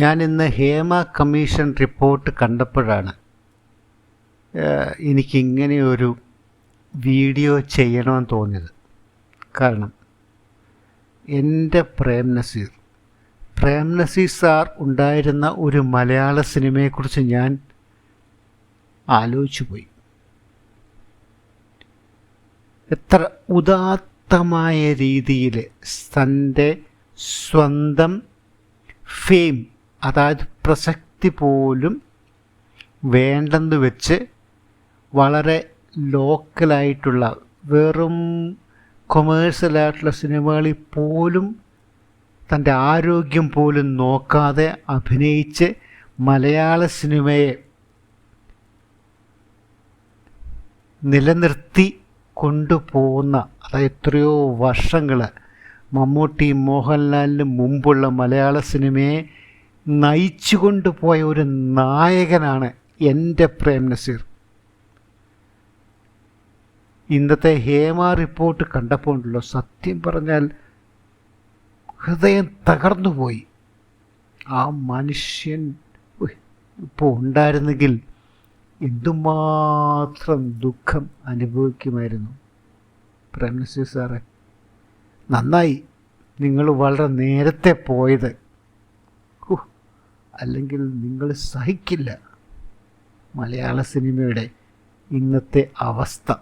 ഞാൻ ഇന്ന് Hema commission report കണ്ടപ്പോഴാണ് എനിക്കിങ്ങനെ ഒരു വീഡിയോ ചെയ്യണമെന്ന് തോന്നിയത്. കാരണം എന്റെ പ്രേം നസീർ പ്രേം നസീർ സാർ ഉണ്ടായിരുന്ന ഒരു മലയാള സിനിമയെക്കുറിച്ച് ഞാൻ ആലോചിച്ചു പോയി. എത്ര ഉദാത്തമായ രീതിയിൽ തന്റെ സ്വന്തം ഫെയിം അതായത് പ്രസക്തി പോലും വേണ്ടെന്ന് വെച്ച് വളരെ ലോക്കലായിട്ടുള്ള വെറും കൊമേഴ്സ്യലായിട്ടുള്ള സിനിമകളിൽ പോലും തന്റെ ആരോഗ്യം പോലും നോക്കാതെ അഭിനയിച്ച് മലയാള സിനിമയെ നിലനിർത്തി കൊണ്ടുപോകുന്ന അതായത് എത്രയോ വർഷങ്ങൾ മമ്മൂട്ടി മോഹൻലാലിന് മുമ്പുള്ള മലയാള സിനിമയെ നയിച്ചു കൊണ്ടുപോയ ഒരു നായകനാണ് എന്റെ പ്രേം നസീർ. ഇന്നത്തെ ഹേമ റിപ്പോർട്ട് കണ്ടപ്പോൾ ഉണ്ടല്ലോ സത്യം പറഞ്ഞാൽ ഹൃദയം തകർന്നുപോയി. ആ മനുഷ്യൻ ഇപ്പോൾ ഉണ്ടായിരുന്നെങ്കിൽ എന്തുമാത്രം ദുഃഖം അനുഭവിക്കുമായിരുന്നു. പ്രേംനസീർ സാറെ നന്നായി നിങ്ങൾ വളരെ നേരത്തെ പോയത്. അല്ലെങ്കിൽ നിങ്ങൾ സഹിക്കില്ല. മലയാള സിനിമയുടെ ഇന്നത്തെ അവസ്ഥ.